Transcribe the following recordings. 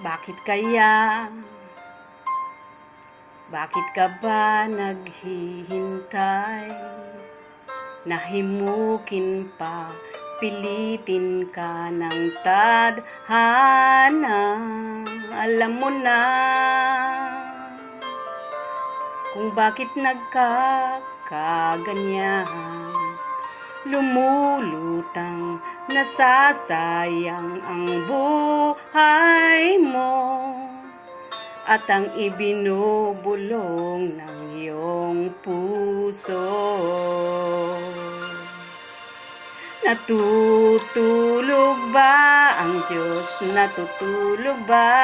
Bakit kaya? Bakit ka ba naghihintay? Nahimukin pa, pilitin ka ng tadhana. Alam mo na kung bakit nagkakaganyan. Lumulutang nasasayang ang buhay mo at ang ibinubulong ng iyong puso. Natutulog ba ang Diyos? Natutulog ba?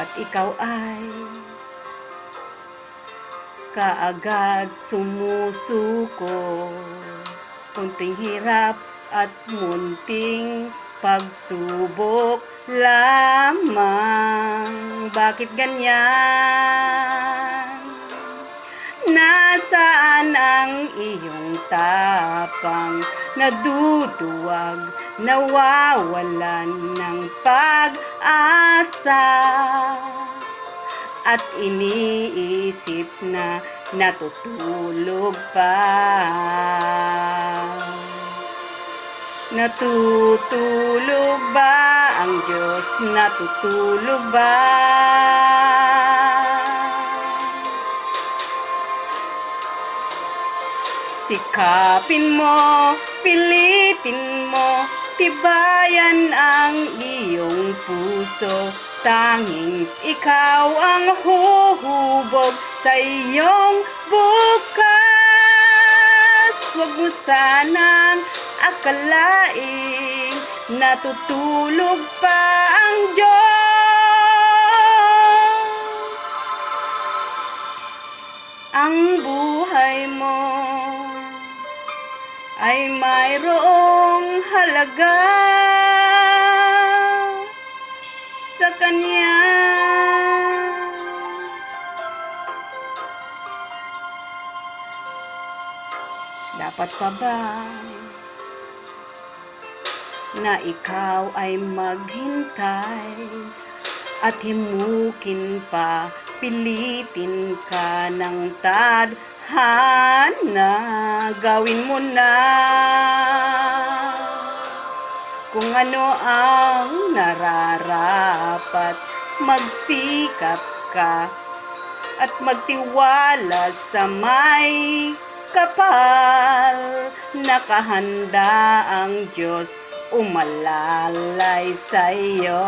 Ba't ikaw ay kaagad sumusuko? Kunting hirap at munting pagsubok lamang. Bakit ganyan? Nasaan ang iyong tapang naduduwag, nawawalan ng pag-asa at iniisip na natutulog pa. Natutulog ba ang Diyos? Natutulog ba? Sikapin mo, pilitin mo, tibayan ang iyong puso. Tanging ikaw ang huhubog sa iyong bukas. Huwag mo sanang akalaing natutulog pa ang Diyos. Ang buhay mo ay mayroong halaga sa Kanya. Dapat pa ba na ikaw ay maghintay at himukin pa, pilitin ka ng tadhana, gawin mo na kung ano ang nararapat, magsikap ka at magtiwala sa may kapal, nakahanda ang Diyos umalalay sa iyo.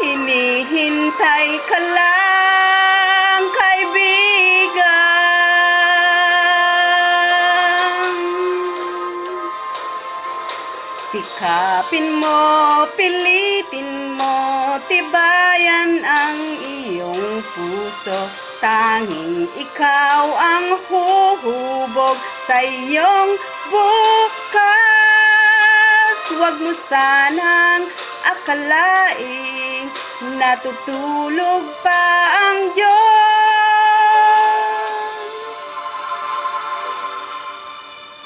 Hinihintay ka lang, kaibigan. Sikapin mo, pilitin mo, tibayan ang iyong puso. Tanging ikaw ang huhubog sa iyong bukas. Huwag mo sanang akalaing natutulog pa ang Diyos.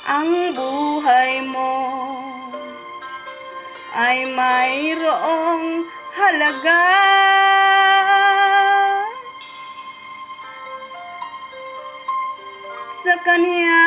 Ang buhay mo ay mayroong halaga. Sa Kanya